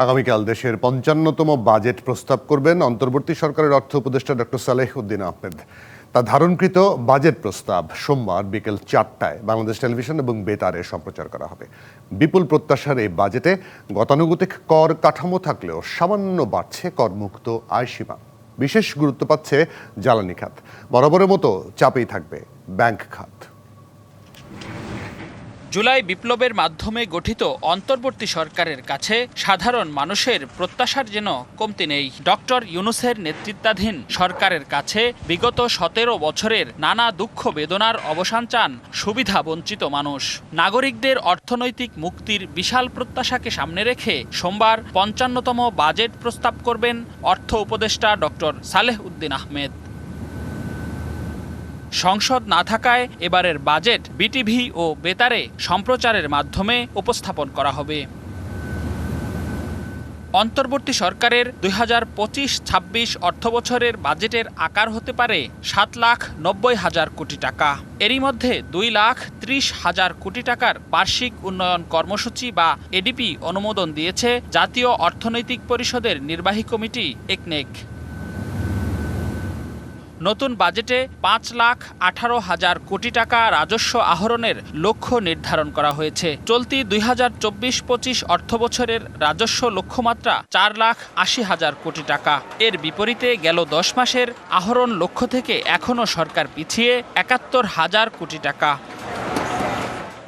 আগামীকাল দেশের পঞ্চান্নতম বাজেট প্রস্তাব করবেন অন্তর্বর্তী সরকারের অর্থ উপদেষ্টা ডক্টর সালেহ উদ্দিন আহমেদ। তা ধারণকৃত বাজেট প্রস্তাব সোমবার বিকেল চারটায় বাংলাদেশ টেলিভিশন এবং বেতারে সম্প্রচার করা হবে। বিপুল প্রত্যাশার এই বাজেটে গতানুগতিক কর কাঠামো থাকলেও সামান্য বাড়ছে করমুক্ত আয়সীমা বিশেষ গুরুত্ব পাচ্ছে জ্বালানি খাত। বরাবরের মতো চাপেই থাকবে ব্যাংক খাত। জুলাই বিপ্লবের মাধ্যমে গঠিত অন্তর্বর্তী সরকারের কাছে সাধারণ মানুষের প্রত্যাশার যেন কমতি নেই। ডক্টর ইউনুসের নেতৃত্বাধীন সরকারের কাছে বিগত সতেরো বছরের নানা দুঃখ বেদনার অবসান চান সুবিধা বঞ্চিত মানুষ। নাগরিকদের অর্থনৈতিক মুক্তির বিশাল প্রত্যাশাকে সামনে রেখে সোমবার পঞ্চান্নতম বাজেট প্রস্তাব করবেন অর্থ উপদেষ্টা ডক্টর সালেহ উদ্দিন আহমেদ। সংসদ না থাকায় এবারের বাজেট বিটিভি ও বেতারে সম্প্রচারের মাধ্যমে উপস্থাপন করা হবে। অন্তর্বর্তী সরকারের দুই হাজার পঁচিশ ছাব্বিশ অর্থবছরের বাজেটের আকার হতে পারে সাত লাখ নব্বই হাজার কোটি টাকা। এরই মধ্যে দুই লাখ ত্রিশ হাজার কোটি টাকার বার্ষিক উন্নয়ন কর্মসূচি বা এডিপি অনুমোদন দিয়েছে জাতীয় অর্থনৈতিক পরিষদের নির্বাহী কমিটি, একনেক। নতুন বাজেটে পাঁচ লাখ আঠারো হাজার কোটি টাকা রাজস্ব আহরণের লক্ষ্য নির্ধারণ করা হয়েছে। চলতি দুই হাজার চব্বিশ পঁচিশ অর্থবছরের রাজস্ব লক্ষ্যমাত্রা চার লাখ আশি হাজার কোটি টাকা। এর বিপরীতে গেল দশ মাসের আহরণ লক্ষ্য থেকে এখনও সরকার পিছিয়ে একাত্তর হাজার কোটি টাকা।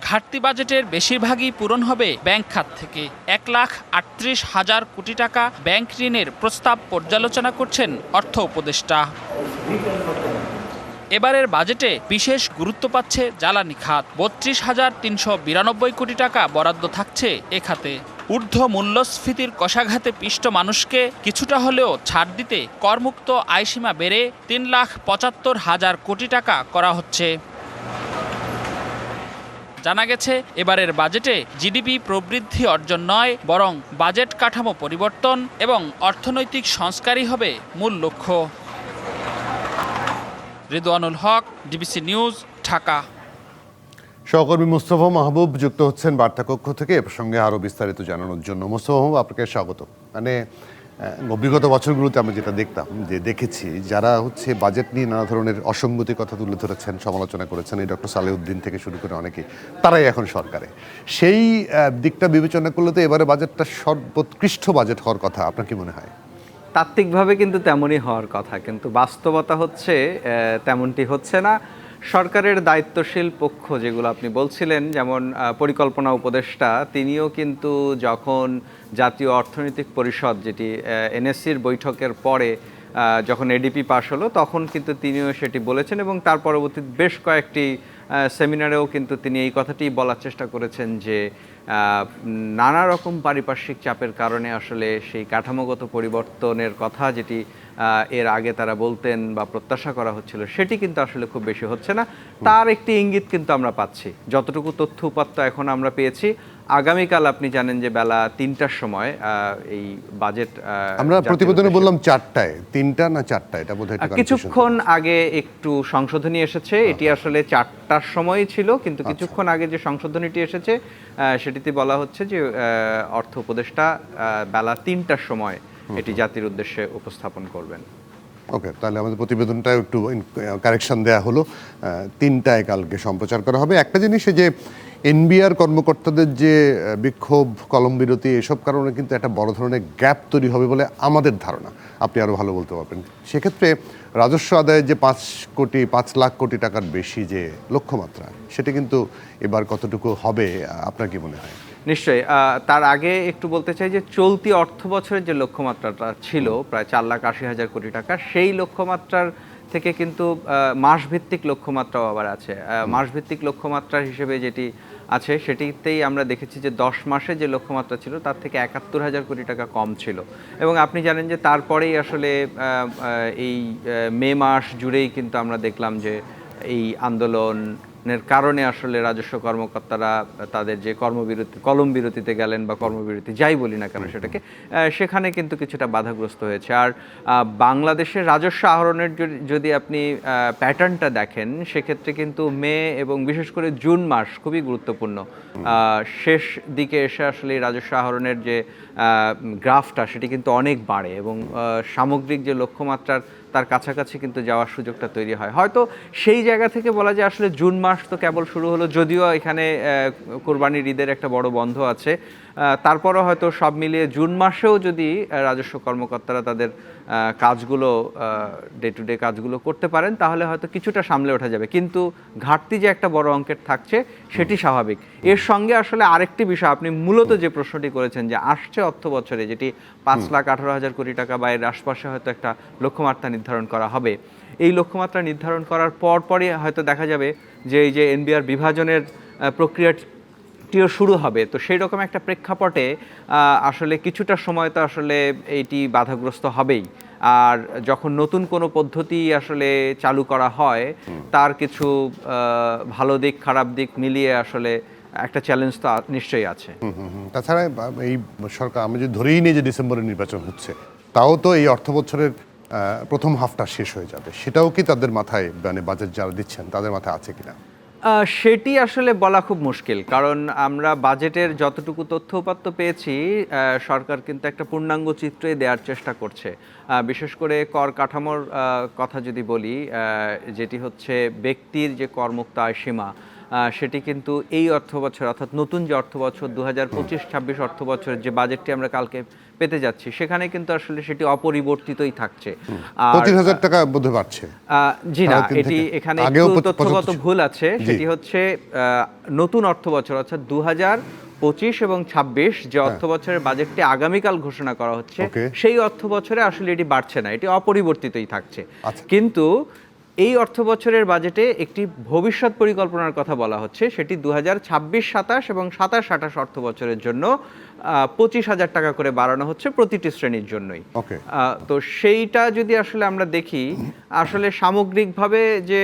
ঘাটতি বাজেটের বেশিরভাগই পূরণ হবে ব্যাংক খাত থেকে। এক লাখ আটত্রিশ হাজার কোটি টাকা ব্যাংক ঋণের প্রস্তাব পর্যালোচনা করছেন অর্থ উপদেষ্টা। এবারের বাজেটে বিশেষ গুরুত্ব পাচ্ছে জ্বালানি খাত। বত্রিশ হাজার তিনশো বিরানব্বই কোটি টাকা বরাদ্দ থাকছে এ খাতে। ঊর্ধ্ব মূল্যস্ফীতির কষাঘাতে পিষ্ট মানুষকে কিছুটা হলেও ছাড় দিতে করমুক্ত আয়সীমা বেড়ে তিন লাখ পঁচাত্তর হাজার কোটি টাকা করা হচ্ছে। জানা গেছে, এবারের বাজেটে জিডিপি প্রবৃদ্ধি অর্জন নয়, বরং বাজেট কাঠামো পরিবর্তন এবং অর্থনৈতিক সংস্কারই হবে মূল লক্ষ্য। Ridwanul Haque, DBC news, Dhaka. সহকর্মী মুস্তফা মাহবুব যুক্ত হচ্ছেন বার্তা কক্ষ থেকে। এ প্রসঙ্গে আরও বিস্তারিত জানানোর জন্য মুস্তফা মাহবুব, আপনাকে স্বাগত। মানে বিগত বছরগুলোতে আমরা যেটা দেখতাম, যে দেখেছি, যারা হচ্ছে বাজেট নিয়ে নানা ধরনের অসঙ্গতি কথা তুলে ধরেছেন, সমালোচনা করেছেন, এই ডক্টর সালেউদ্দিন থেকে শুরু করে অনেকে তারাই এখন সরকারে। সেই দিকটা বিবেচনা করলে তো এবারে বাজেটটা সর্বোৎকৃষ্ট বাজেট হওয়ার কথা, আপনার কি মনে হয়? তাত্ত্বিকভাবে কিন্তু তেমনই হওয়ার কথা, কিন্তু বাস্তবতা হচ্ছে তেমনটি হচ্ছে না। সরকারের দায়িত্বশীল পক্ষ যেগুলো আপনি বলছিলেন, যেমন পরিকল্পনা উপদেষ্টা, তিনিও কিন্তু যখন জাতীয় অর্থনৈতিক পরিষদ যেটি এনএসসির বৈঠকের পরে যখন এডিপি পাশ হলো, তখন কিন্তু তিনিও সেটি বলেছেন এবং তার পরবর্তী বেশ কয়েকটি সেমিনারেও কিন্তু তিনি এই কথাটি বলার চেষ্টা করেছেন যে নানা রকম পারিপার্শ্বিক চাপের কারণে আসলে সেই কাঠামোগত পরিবর্তনের কথা যেটি এর আগে তারা বলতেন বা প্রত্যাশা করা হচ্ছিল, সেটি কিন্তু আসলে খুব বেশি হচ্ছে না। তার একটি ইঙ্গিত কিন্তু আমরা পাচ্ছি। যতটুকু তথ্য উপাত্ত এখন আমরা পেয়েছি আগামীকাল আপনি জানেন যে বেলা তিনটার সময় এই বাজেট আমরা প্রতিবেদনে বললাম চারটায় তিনটা না চারটা এটা বোধহয় কিছুক্ষণ আগে একটু সংশোধনী এসেছে। এটি আসলে চারটার সময় ছিল কিন্তু আচ্ছা। কিছুক্ষণ আগে যে সংশোধনীটি এসেছে সেটিতে বলা হচ্ছে যে অর্থ উপদেষ্টা বেলা তিনটার সময় এটি জাতির উদ্দেশ্যে উপস্থাপন করবেন। ওকে তাহলে আমাদের প্রতিবেদনটা একটু কারেকশন দেয়া হলো। তিনটায় কালকে সম্প্রচার করা হবে। একটা জিনিস যে এনবিআর কর্মকর্তাদের যে বিক্ষোভ, কলম বিরতি, এসব কারণে কিন্তু একটা বড় ধরনের গ্যাপ তৈরি হবে বলে আমাদের ধারণা। আপনি আরও ভালো বলতে পারবেন। সেক্ষেত্রে রাজস্ব আদায়ের যে পাঁচ কোটি, পাঁচ লাখ কোটি টাকার বেশি যে লক্ষ্যমাত্রা, সেটা কিন্তু এবার কতটুকু হবে, আপনার কি মনে হয়? নিশ্চয়ই। তার আগে একটু বলতে চাই যে, চলতি অর্থ বছরের যে লক্ষ্যমাত্রাটা ছিল, প্রায় চার লাখ আশি হাজার কোটি টাকা, সেই লক্ষ্যমাত্রার থেকে কিন্তু মাসভিত্তিক লক্ষ্যমাত্রাও আবার আছে। মাসভিত্তিক লক্ষ্যমাত্রা হিসেবে যেটি আছে, সেটিতেই আমরা দেখেছি যে দশ মাসে যে লক্ষ্যমাত্রা ছিল, তার থেকে একাত্তর হাজার কোটি টাকা কম ছিল। এবং আপনি জানেন যে তারপরেই আসলে এই মে মাস জুড়েই কিন্তু আমরা দেখলাম যে এই আন্দোলন কারণে আসলে রাজস্ব কর্মকর্তারা তাদের যে কর্মবিরতি, কলম বিরতিতে গেলেন বা কর্মবিরতি যাই বলি না কেন সেটাকে সেখানে কিন্তু কিছুটা বাধাগ্রস্ত হয়েছে। আর বাংলাদেশের রাজস্ব আহরণের যদি- যদি আপনি প্যাটার্নটা দেখেন, সেক্ষেত্রে কিন্তু মে এবং বিশেষ করে জুন মাস খুবই গুরুত্বপূর্ণ। শেষ দিকে এসে আসলে রাজস্ব আহরণের যে গ্রাফটা, সেটি কিন্তু অনেক বাড়ে এবং সামগ্রিক যে লক্ষ্যমাত্রার তার কাছাকাছি কিন্তু যাওয়ার সুযোগটা তৈরি হয়। হয়তো সেই জায়গা থেকে বলা যায় আসলে জুন মাস তো কেবল শুরু হলো যদিও এখানে কোরবানির ঈদের একটা বড় বন্ধ আছে। তারপরও হয়তো সব মিলিয়ে জুন মাসেও যদি রাজস্ব কর্মকর্তারা তাদের কাজগুলো ডে টু ডে কাজগুলো করতে পারেন তাহলে হয়তো কিছুটা সামলে ওঠা যাবে। কিন্তু ঘাটতি যে একটা বড় অঙ্কের থাকছে সেটি স্বাভাবিক। এর সঙ্গে আসলে আরেকটি বিষয় আপনি মূলত যে প্রশ্নটি করেছেন যে আসছে অর্থ বছরে যেটি পাঁচ লাখ আঠারো হাজার কোটি টাকা বা এর আশপাশে হয়তো একটা লক্ষ্যমাত্রা নির্ধারণ করা হবে। এই লক্ষ্যমাত্রা নির্ধারণ করার পর পরই হয়তো দেখা যাবে যে এই যে এনবিআর বিভাজনের আহ, প্রক্রিয়াটি টিও শুরু হবে। তো সেই রকম একটা প্রেক্ষাপটে আসলে কিছুটা সময় তো আসলে এইটি বাধাগ্রস্ত হবেই। আর যখন নতুন কোনো পদ্ধতি আসলে চালু করা হয় তার কিছু ভালো দিক খারাপ দিক মিলিয়ে আসলে একটা চ্যালেঞ্জ তো নিশ্চয়ই আছে। তাছাড়া এই সরকার আমি যদি ধরেই নিই যে ডিসেম্বরে নির্বাচন হচ্ছে তাও তো এই অর্থ বছরের প্রথম হাফটা শেষ হয়ে যাবে। সেটাও কি তাদের মাথায় মানে বাজেট যারা দিচ্ছেন, তাদের মাথায় আছে কিনা? সেটি আসলে বলা খুব মুশকিল, কারণ আমরা বাজেটের যতটুকু তথ্য উপাত্ত পেয়েছি সরকার কিন্তু একটা পূর্ণাঙ্গ চিত্রই দেওয়ার চেষ্টা করছে। বিশেষ করে কর কাঠামোর কথা যদি বলি যেটি হচ্ছে ব্যক্তির যে করমুক্ত আয় সীমা সেটি কিন্তু এই অর্থ বছর অর্থাৎ নতুন যে অর্থ বছর দু হাজার পঁচিশ ছাব্বিশ অর্থ বছরের যে বাজেটটি আমরা কালকে পেতে যাচ্ছি সেখানে কিন্তু আসলে সেটি অপরিবর্তিতই থাকছে। পঁচিশ হাজার টাকা বোধ বাড়ছে। জি না এটি এখানে তথ্যগত ভুল আছে সেটি হচ্ছে আহ, নতুন অর্থ বছর অর্থাৎ দু হাজার পঁচিশ এবং ছাব্বিশ যে অর্থ বছরের বাজেটটি আগামীকাল ঘোষণা করা হচ্ছে হ্যাঁ। সেই অর্থ বছরে আসলে এটি বাড়ছে না এটি অপরিবর্তিতই থাকছে। আচ্ছা। কিন্তু এই অর্থ বছরের বাজেটে একটি ভবিষ্যৎ পরিকল্পনার কথা বলা হচ্ছে। সেটি দু হাজার ছাব্বিশ সাতাশ এবং সাতাশ আঠাশ অর্থ বছরের জন্য পঁচিশ হাজার টাকা করে বাড়ানো হচ্ছে প্রতিটি শ্রেণির জন্যই। তো সেইটা যদি আসলে আমরা দেখি আসলে সামগ্রিকভাবে যে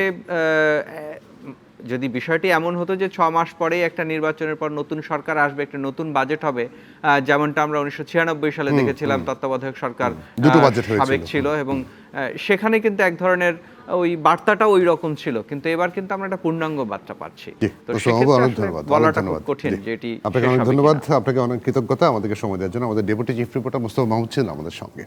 যদি বিষয়টি এমন হতো যে ছ মাস পরেই একটা নির্বাচনের পর নতুন সরকার আসবে একটা নতুন বাজেট হবে যেমনটা আমরা উনিশশো ছিয়ানব্বই সালে দেখেছিলাম তত্ত্বাবধায়ক সরকার। সাবেক ছিল এবং সেখানে কিন্তু এক ধরনের ওই বার্তাটা ওই রকম ছিল। কিন্তু এবার কিন্তু আমরা একটা পূর্ণাঙ্গ বার্তা পাচ্ছি। তো মোস্তফা বাবু, সেক্ষেত্রে অনেক ধন্যবাদ বলাটা খুব কঠিন জি। যে আপনাকে অনেক ধন্যবাদ আপনাকে অনেক কৃতজ্ঞতা আমাদেরকে সময় দেওয়ার জন্য আমাদের deputy chief reporter Mostafa Mahmud ছিলেন আমাদের সঙ্গে।